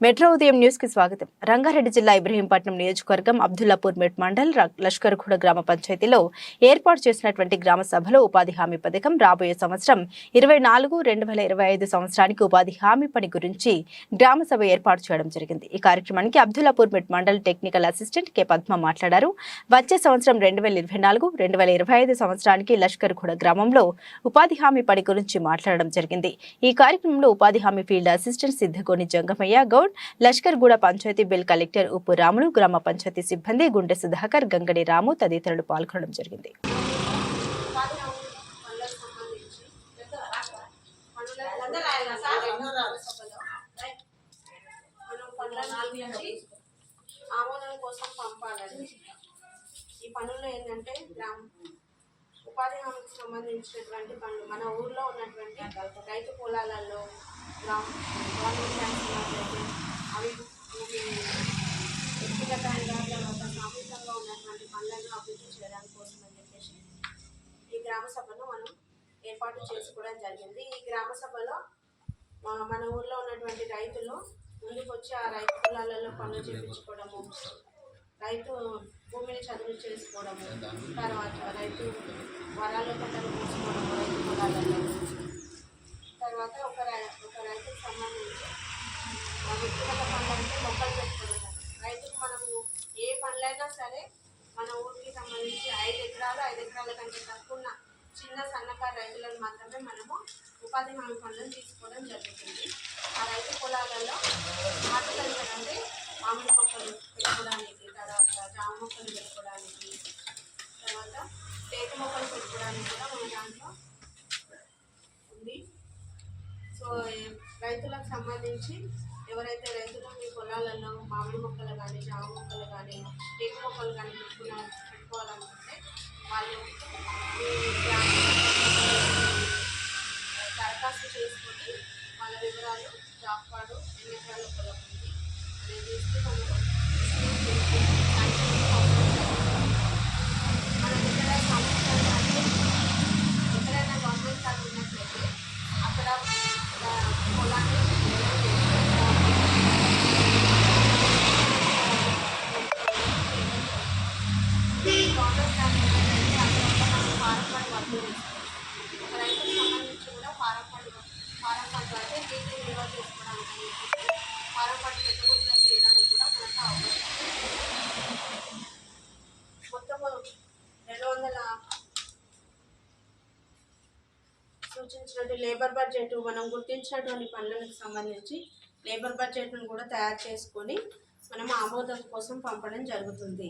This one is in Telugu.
మెట్రో ఉదయం న్యూస్కి స్వాగతం. రంగారెడ్డి జిల్లా ఇబ్రహీంపట్నం నియోజకవర్గం అబ్దుల్లాపూర్ మెట్ మండల్ లష్కర్గూడ గ్రామ పంచాయతీలో ఏర్పాటు చేసినటువంటి గ్రామ సభలో ఉపాధి హామీ పథకం రాబోయే సంవత్సరం ఇరవై నాలుగు రెండు వేల ఇరవై ఐదు సంవత్సరానికి ఉపాధి హామీ పని గురించి గ్రామ సభ ఏర్పాటు చేయడం జరిగింది. ఈ కార్యక్రమానికి Abdullapurmet mandal technical assistant K Padma మాట్లాడారు. వచ్చే సంవత్సరం రెండు వేల ఇరవై నాలుగు రెండు వేల ఇరవై ఐదు సంవత్సరానికి లష్కర్గూడ గ్రామంలో ఉపాధి హామీ పని గురించి మాట్లాడడం జరిగింది. ఈ కార్యక్రమంలో ఉపాధి హామీ field assistant Siddhagoni Jangamaiah Goud Lashkarguda panchayat bill collector Uppu Ramulu గ్రామ పంచాయతీ సిబ్బంది గుండె సుధాకర్ గంగడి రాము తదితరులు పాల్గొనడం జరిగింది. ఆమోదం కోసం పంపాలండి ఈ పనుల్లో ఏంటంటే గ్రామ ఉపాధి హామీకి సంబంధించినటువంటి పనులు మన ఊర్లో ఉన్నటువంటి రైతు పొలాలలో గవర్నమెంట్ ల్యాండ్స్ ఉన్నట్లయితే అవి ఇవి వ్యక్తిగతంగా సామూహికంగా ఉన్నటువంటి పనులను అభివృద్ధి చేయడానికి కోసం అని చెప్పేసి ఈ గ్రామ సభను మనం ఏర్పాటు చేసుకోవడం జరిగింది ఈ గ్రామ సభలో మన ఊర్లో ఉన్నటువంటి రైతులు ముందుకు వచ్చి ఆ రైతు పొలాలలో పనులు చేయించుకోవడము రైతు భూమిని చదువు చేసుకోవడము తర్వాత రైతు వరాలు పంటలు తీసుకోవడము రైతు పొలాలలో తర్వాత ఒక రై ఒక రైతుకు సంబంధించి ఆ వ్యక్తిగత పనులంటే మొక్కలు పెట్టుకోవడం రైతుకు మనము ఎక్కడైనా సరే మన ఊరికి సంబంధించి ఐదు ఎకరాలు ఐదు ఎకరాల కంటే తక్కువ ఉన్న చిన్న సన్నకారు రైతులను మాత్రమే మనము ఉపాధి హామీ పనులను తీసుకోవడం జరుగుతుంది. ఆ రైతు పొలాలలో హార్టికల్చర్ అంటే మామిడి మొక్కలు పెట్టుకోవడానికి తర్వాత జామ మొక్కలు పెట్టుకోవడానికి తర్వాత తేట మొక్కలు పెట్టుకోవడానికి కూడా మన దాంట్లో ఉంది. సో రైతులకు సంబంధించి ఎవరైతే రైతులు మీ పొలాలలో మామిడి మొక్కలు కానీ జామ మొక్కలు కానీ టేకు కానీ పెట్టుకోవాలనుకుంటే వాళ్ళు దరఖాస్తు చేసుకొని వాళ్ళ వివరాలు జాబ్ కార్డు ఎన్ని ఎకరాల పొలం ఉంది అనేది ఇస్తే మనకు మన దగ్గర సంవత్సరాలు అంటే ఎక్కడైనా గవర్నమెంట్ కార్డు ఉన్నట్లయితే అక్కడ పొలాన్ని వెరిఫై చేసి, గవర్నమెంట్ కార్డు ఉన్నట్లయితే అక్కడ మనం ఫారం కార్డు వర్క్ చేస్తాం ఒక రైతుకు సంబంధించి కూడా ఫారం కార్డు ఫారం కార్డు అంటే డీటీ నిల్వ చేసుకోవడానికి అని చెప్పేసి ఫారం చేయడానికి కూడా మనకు అవకాశం మొత్తము రెండు వందల సూచించినట్టు లేబర్ బడ్జెట్ మనం గుర్తించినటువంటి పనులకు సంబంధించి లేబర్ బడ్జెట్ను కూడా తయారు చేసుకొని మనం ఆమోదం కోసం పంపడం జరుగుతుంది.